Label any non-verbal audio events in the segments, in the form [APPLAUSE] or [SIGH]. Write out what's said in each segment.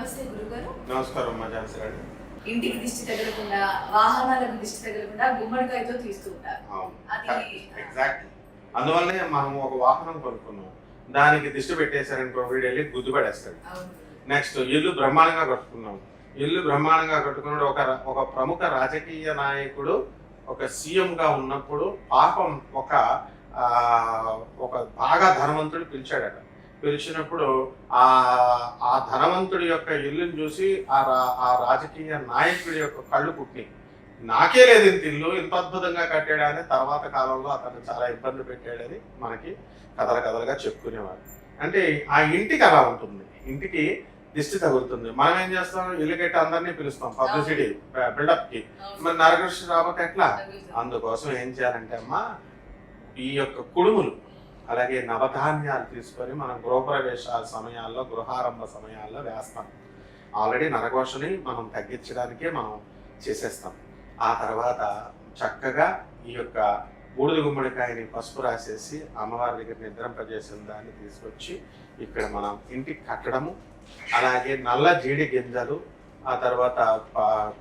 నమస్తే గురుగారు. నమస్కారం అమ్మా ఝాన్సీ గారు. ఇంటికి దిష్టి తగలకుండా వాహనాలకు దిష్టి తగలకుండా గుమ్మడికాయతో తీస్తూ ఉంటారు. అది- ఎగ్జాక్ట్లీ అందువల్లనే మనం ఒక వాహనం కొనుక్కున్నాం. దానికి దిష్టి పెట్టేశారనుకో వీడు వెళ్ళి గుద్దు పడేస్తాడు. అవును. నెక్స్ట్ ఇల్లు బ్రహ్మాండంగా కట్టుకున్నాం. ఇల్లు బ్రహ్మాండంగా కట్టుకున్నాడు. ఒక ఒక ప్రముఖ రాజకీయ నాయకుడు ఒక సీఎం గా ఉన్నప్పుడు పాపం ఒక ఒక బాగా ధనవంతుడు పిలిచాడట. పిలిచినప్పుడు ఆ ఆ ధనవంతుడి యొక్క ఇల్లుని చూసి ఆ రా- ఆ రాజకీయ నాయకుడి యొక్క కళ్ళు పుట్టినాయి. నాకే లేదు ఇంత ఇల్లు ఇంత అద్భుతంగా కట్టాడని తర్వాత కాలంలో అతను చాలా ఇబ్బంది పెట్టాడని మనకి కథల కథలుగా చెప్పుకునేవారు. అంటే ఆ ఇంటికి అలా ఉంటుంది. ఇంటికి దిష్టి తగులుతుంది. మనం ఏం చేస్తాం? ఇల్లు కట్టి అందరినీ పిలుస్తాం పబ్లిసిటీ బిల్డప్కి. మరి నరకృష్ణ రాబోతే ఎట్లా. అందుకోసం ఏం చేయాలంటే అమ్మా ఈ యొక్క కుడుములు అలాగే నవధాన్యాలు తీసుకొని మనం గృహప్రవేశాల సమయాల్లో గృహారంభ సమయాల్లో వేస్తాం. ఆల్రెడీ నరఘోషని మనం తగ్గించడానికే మనం చేసేస్తాం. ఆ తర్వాత చక్కగా ఈ యొక్క బూడిద గుమ్మడికాయని పసుపు రాసేసి అమ్మవారి దగ్గర నిద్రింపజేసిన దాన్ని తీసుకొచ్చి ఇక్కడ మనం ఇంటికి కట్టడము అలాగే నల్ల జీడి గింజలు ఆ తర్వాత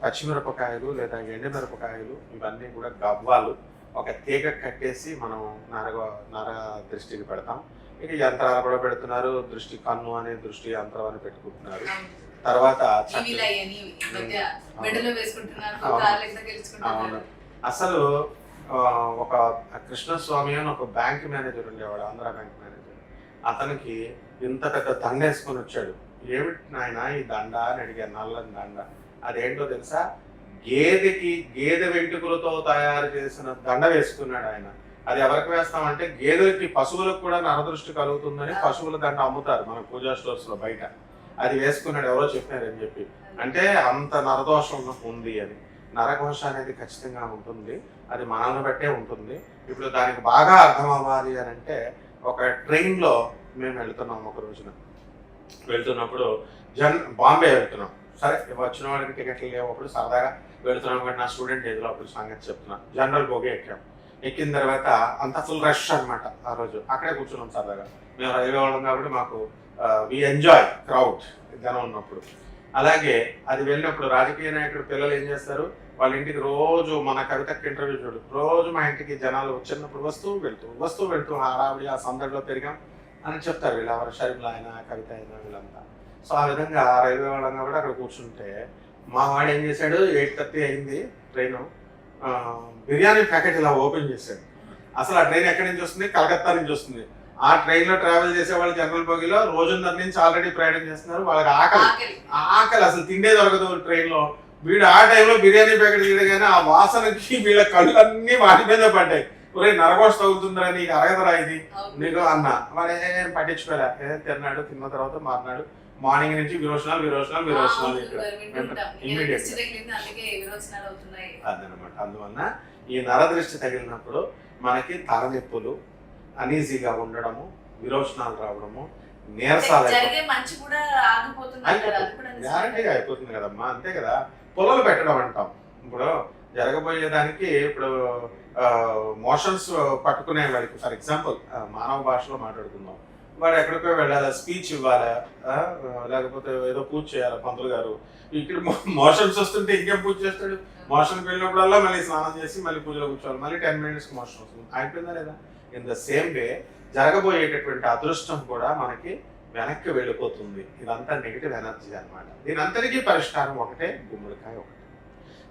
పచ్చిమిరపకాయలు లేదా ఎండుమిరపకాయలు ఇవన్నీ కూడా గవ్వాలు ఒక తీగ కట్టేసి మనం నరగ నర దృష్టికి పెడతాం. ఇక యంత్రాలు కూడా పెడుతున్నారు. దృష్టి కన్ను అనే దృష్టి యంత్రం అని పెట్టుకుంటున్నారు. తర్వాత అవును. అసలు ఒక కృష్ణస్వామి అని ఒక బ్యాంక్ మేనేజర్ ఉండేవాడు ఆంధ్ర బ్యాంక్ మేనేజర్. అతనికి ఇంత పెద్ద దండ వేసుకొని వచ్చాడు. ఏమిటి నాయన ఈ దండ అని అడిగాను. నల్లని దండ. అదేంటో తెలుసా? గేదెకి గేదె వెంట్రుకలతో తయారు చేసిన దండ వేసుకున్నాడు ఆయన. అది ఎవరికి వేస్తామంటే గేదెలకి పశువులకు కూడా నరదృష్టి కలుగుతుందని పశువుల దండ అమ్ముతారు మన పూజా స్టోర్స్లో బయట. అది వేసుకున్నాడు ఎవరో చెప్పారని చెప్పి. అంటే అంత నరదోషం ఉంది అని. నరఘోష అనేది ఖచ్చితంగా ఉంటుంది. అది మనల్ని బట్టే ఉంటుంది. ఇప్పుడు దానికి బాగా అర్థం అవ్వాలి అని అంటే ఒక ట్రైన్లో మేము వెళ్తున్నాం ఒక రోజున. వెళ్తున్నప్పుడు జన్ బాంబే వెళ్తున్నాం. సరే వచ్చిన వాళ్ళకి టికెట్లు లేవప్పుడు సరదాగా వెళుతున్నాం కాబట్టి నా స్టూడెంట్ ఏదో అప్పుడు సంగతి చెప్తున్నా. జనరల్ బోగే ఎక్కాం. ఎక్కిన తర్వాత అంత ఫుల్ రష్ అనమాట ఆ రోజు. అక్కడే కూర్చున్నాం సరదాగా. మేము రైల్వే వాళ్ళం కాబట్టి మాకు వి ఎంజాయ్ క్రౌడ్ జనం ఉన్నప్పుడు. అలాగే అది వెళ్ళినప్పుడు రాజకీయ నాయకుడు పిల్లలు ఏం చేస్తారు? వాళ్ళ ఇంటికి రోజు మన కవితకి ఇంటర్వ్యూ చూడు. రోజు మా ఇంటికి జనాలు వచ్చినప్పుడు వస్తూ వెళ్తూ వస్తూ వెళ్తూ హడావిడి ఆ సందడిలో పెరిగాం అని చెప్తారు వీళ్ళ షరీంల ఆయన కవిత అయినా వీళ్ళంతా. సో ఆ విధంగా రైల్వే వాళ్ళంగా కూడా అక్కడ కూర్చుంటే మా వాడు ఏం చేశాడు ఎయిట్ థర్టీ అయింది ట్రైన్. బిర్యానీ ప్యాకెట్ ఇలా ఓపెన్ చేశాడు. అసలు ఆ ట్రైన్ ఎక్కడి నుంచి వస్తుంది? కలకత్తా నుంచి వస్తుంది. ఆ ట్రైన్లో ట్రావెల్ చేసే వాళ్ళు జనరల్ బోగిలో రోజున్నర నుంచి ఆల్రెడీ ప్రయాణం చేస్తున్నారు. వాళ్ళకి ఆకలి. ఆకలి. ఆకలి. అసలు తిండే దొరకదు ట్రైన్లో వీడు ఆ టైంలో బిర్యానీ ప్యాకెట్ తీయగానే ఆ వాసనకి వీళ్ళ కళ్ళు అన్ని వాటి మీద పడ్డాయి. ఒరే నరగోష్ తగులుతుందిరా నీకు అరగదరా ఇది. నీకు అన్న. మరి ఏం పట్టించుకోలే. తిన్నాడు తిన్న తర్వాత మారినాడు. మార్నింగ్ నుంచి విరోచనాలు విరోచనాలు విరోచనాలు దిష్టి అదనమాట. అందువల్ల ఈ నరదృష్టి తగిలినప్పుడు మనకి తలనొప్పులు అనీజీగా ఉండడము విరోచనాలు రావడము నీరసాలు. గ్యారంటీగా అయిపోతుంది. కదమ్మా. అంతే కదా. పొలలు పెట్టడం అంటాం. ఇప్పుడు జరగబోయేదానికి ఇప్పుడు మోషన్స్ పట్టుకునే వాడికి ఫర్ ఎగ్జాంపుల్ మానవ భాషలో మాట్లాడుకుందాం. వాడు ఎక్కడికో వెళ్ళాలి? స్పీచ్ ఇవ్వాలా? లేకపోతే ఏదో పూజ చేయాలా పంతులు గారు? ఇక్కడ మోషన్స్ వస్తుంటే ఇంకేం పూజ చేస్తాడు? మోషన్కి వెళ్ళినప్పుడల్లా మళ్ళీ స్నానం చేసి మళ్ళీ పూజలో కూర్చోవాలి. మళ్ళీ టెన్ మినిట్స్కి మోషన్ వస్తుంది. అయిపోయిందా లేదా? ఇన్ ద సేమ్ వే జరగబోయేటటువంటి అదృష్టం కూడా మనకి వెనక్కి వెళ్ళిపోతుంది. ఇదంతా నెగిటివ్ ఎనర్జీ అనమాట దీని అంతటికీ పరిష్కారం ఒకటే గుమ్మడికాయ ఒకటి.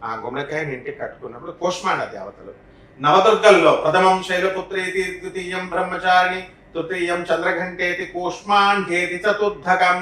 ఆ గుమ్మడికాయని ఇంటికి కట్టుకున్నప్పుడు కోష్మాండ దేవతలు. నవదుర్గల్లో ప్రథమం శైలపుత్రి ద్వితీయం బ్రహ్మచారిణి. తృతీయం చంద్రఘంటేతి కోష్మాండేతి చతుర్థకం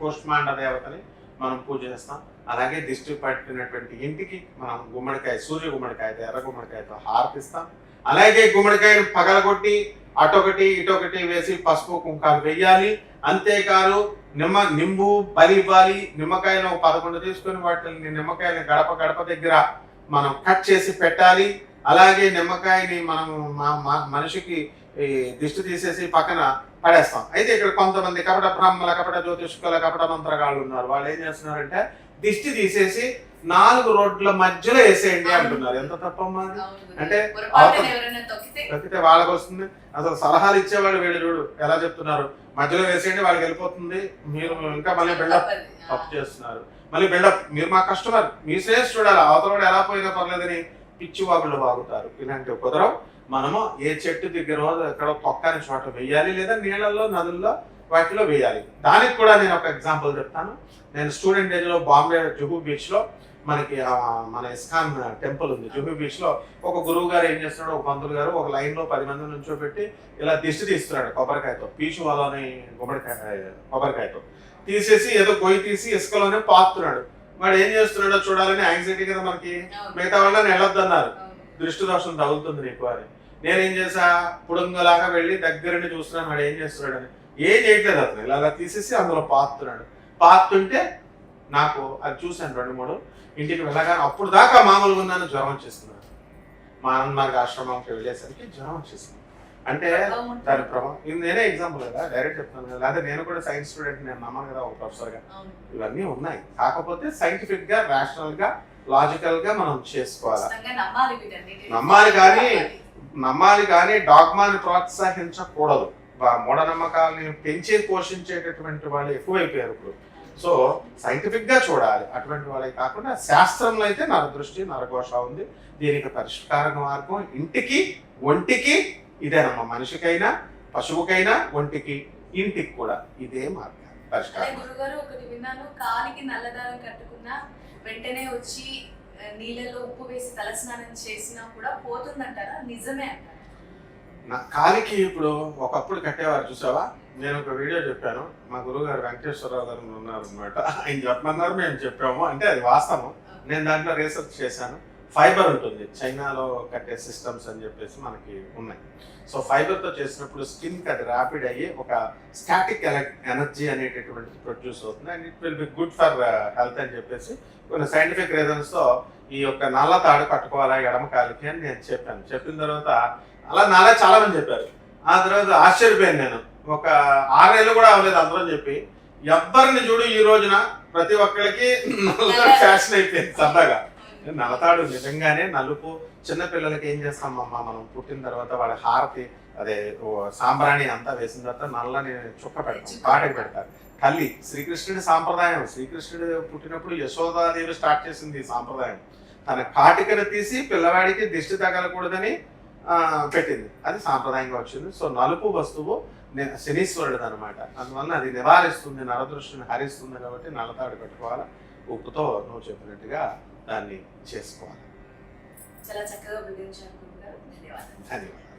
కోష్మాండ దేవతని మనం పూజ చేస్తాం. అలాగే దిష్టి పట్టినటువంటి ఇంటికి మనం గుమ్మడికాయ సూర్య గుమ్మడికాయతో ఎర్ర గుమ్మడికాయతో హారతిస్తాం. అలాగే గుమ్మడికాయను పగలగొట్టి అటొకటి ఇటొకటి వేసి పసుపు కుంకాలు వేయాలి అంతేకాదు నిమ్మ నింబు బలి ఇవ్వాలి. నిమ్మకాయను ఒక పదకొండు తీసుకొని వాటిని నిమ్మకాయని గడప గడప దగ్గర మనం కట్ చేసి పెట్టాలి. అలాగే నిమ్మకాయని మనం మా- మా- మనిషికి ఈ దిష్టి తీసేసి పక్కన పడేస్తాం. అయితే ఇక్కడ కొంతమంది కపట బ్రాహ్మణ కపట జ్యోతిష్కుల కపట మంత్రగాళ్ళు ఉన్నారు. వాళ్ళు ఏం చేస్తున్నారంటే దిష్టి తీసేసి నాలుగు రోడ్ల మధ్యలో వేసేయండి అంటున్నారు. ఎంత తప్పమ్మా. అంటే తొక్కితే వాళ్ళకి వస్తుంది అసలు సలహాలు ఇచ్చేవాళ్ళు వీళ్ళు చూడు. ఎలా చెప్తున్నారు? మధ్యలో వేసేయండి వాళ్ళకి వెళ్ళిపోతుంది. మీరు ఇంకా మళ్ళీ బిల్డప్. తప్పు చేస్తున్నారు. మళ్ళీ బిల్డప్ మీరు మా కస్టమర్ మీ సేల్స్ చూడాలి. అవతల ఎలా పోయినా పర్లేదని పిచ్చి వాగులు వాగుతారు. ఇలాంటివి కుదరవు. మనము ఏ చెట్టు దగ్గర ఎక్కడో తొక్కని చోట వేయాలి లేదా నీళ్ళల్లో నదుల్లో వాటిలో వేయాలి. దానికి కూడా నేను ఒక ఎగ్జాంపుల్ చెప్తాను. నేను స్టూడెంట్ ఏజ్లో బాంబే జుహూ బీచ్లో మనకి మన ఇస్కాన్ టెంపుల్ ఉంది. జుహూ బీచ్లో ఒక గురువు గారు ఏం చేస్తున్నాడు? ఒక పంతులు గారు ఒక లైన్లో పది మంది నుంచోబెట్టి ఇలా దిష్టి తీస్తున్నాడు కొబ్బరికాయతో పీచు వాళ్ళని గుమ్మడికాయ కొబ్బరికాయతో. తీసేసి ఏదో గొయ్యి తీసి ఇసుకలోనే పాతున్నాడు వాడు ఏం చేస్తున్నాడో చూడాలని యాంగ్జైటీ కదా మనకి. మిగతా వాళ్ళని వెళ్ళొద్దన్నారు. దృష్టి దోషం తగులుతుంది నీకు అని. నేనేం చేసా పుడుంగలాగా వెళ్ళి దగ్గరుండి చూస్తున్నాను వాడు ఏం చేస్తున్నాడని. ఏం చేయట్లేదు అతను. ఇలా అలా తీసేసి అందులో పాతున్నాడు పాతుంటే నాకు అది చూశాను రెండు మూడు. ఇంటికి వెళ్ళగానే అప్పుడు దాకా మామూలుగా ఉన్నాను జ్వరం వచ్చేస్తున్నాను మా అన్నమార్గ ఆశ్రమంకి వెళ్ళేసరికి జ్వరం వచ్చేసింది. అంటే. దాని ప్రభావం. ఇది నేనే ఎగ్జాంపుల్ కదా. డైరెక్ట్ చెప్తాను కదా. లేదా నేను కూడా సైన్స్ స్టూడెంట్ నేను నమ్మను కదా ఒక ప్రొఫెసర్గా. ఇవన్నీ ఉన్నాయి. కాకపోతే సైంటిఫిక్గా రాషనల్గా లాజికల్గా మనం చేసుకోవాలి. నమ్మాలి కానీ నమ్మాలి కానీ డాగ్మాని ప్రోత్సహించకూడదు. మూఢనమ్మకాలని పెంచి పోషించేటటువంటి వాళ్ళు ఎక్కువైపోయారు ఇప్పుడు. సో సైంటిఫిక్గా చూడాలి. అటువంటి వాళ్ళకి కాకుండా శాస్త్రంలో అయితే నర దృష్టి నరఘోష ఉంది. దీనికి పరిష్కార మార్గం ఇంటికి ఒంటికి ఇదేనమ్మా. మనిషికైనా పశువుకైనా ఒంటికి ఇంటికి కూడా ఇదే మార్గం. పరిష్కారం. గురుగారు ఒకటి విన్నాను. కాలికి నల్లదారం కట్టుకున్నా వెంటనే వచ్చి నీళ్ళలో ఉప్పు వేసి తలస్నానం చేసినా కూడా పోతుందంటారా? నిజమే అంటారా? నా కాలికి ఇప్పుడు ఒకప్పుడు కట్టేవారు చూసావా? నేను ఒక వీడియో చెప్పాను. మా గురువు గారు వెంకటేశ్వరరావు గారు ఉన్నారు అనమాట ఆయన చెప్పమన్నారు మేము చెప్పాము. అంటే అది వాస్తవం. నేను దాంట్లో రీసెర్చ్ చేశాను. ఫైబర్ ఉంటుంది. చైనాలో కట్టే సిస్టమ్స్ అని చెప్పేసి మనకి ఉన్నాయి. సో ఫైబర్తో చేసినప్పుడు స్కిన్కి అది ర్యాపిడ్ అయ్యి ఒక స్టాటిక్ ఎనర్జీ అనేటటువంటిది ప్రొడ్యూస్ అవుతుంది. And it will be good for health అని చెప్పేసి కొన్ని సైంటిఫిక్ రీజన్స్తో ఈ యొక్క నల్ల తాడు కట్టుకోవాలా ఎడమ కాలికి అని నేను చెప్పాను. చెప్పిన తర్వాత అలా నాలా చాలా మంది చెప్పారు. ఆ తర్వాత ఆశ్చర్యపోయాను నేను. ఒక ఆరేళ్ళు కూడా అవ్వలేదు అందరం చెప్పి. ఎవ్వరిని చూడు ఈ రోజున ప్రతి ఒక్కరికి [LAUGHS] ఫ్యాషన్ అయిపోయింది సరదాగా. నలతాడు నిజంగానే నలుపు. చిన్న పిల్లలకి ఏం చేస్తామమ్మా మనం? పుట్టిన తర్వాత వాళ్ళ హారతి అదే సాంబ్రాణి అంతా వేసిన తర్వాత నల్లని చుక్క పెడతాం పాటకు పెడతారు. తల్లి శ్రీకృష్ణుడి సాంప్రదాయం. శ్రీకృష్ణుడు పుట్టినప్పుడు యశోదాదేవి స్టార్ట్ చేసింది ఈ సాంప్రదాయం. తన కాటికను తీసి పిల్లవాడికి దిష్టి తగలకూడదని పెట్టింది. అది సాంప్రదాయంగా వచ్చింది. సో నలుపు వస్తువు శనీశ్వరుడు అనమాట అందువల్ల అది నివారిస్తుంది నరదృష్టిని హరిస్తుంది కాబట్టి నల్లతాడు పెట్టుకోవాలి? ఉప్పుతో నువ్వు చెప్పినట్టుగా దాన్ని చేసుకోవాలి. చాలా చక్కగా వివరించారు ధన్యవాదాలు. ధన్యవాదాలు.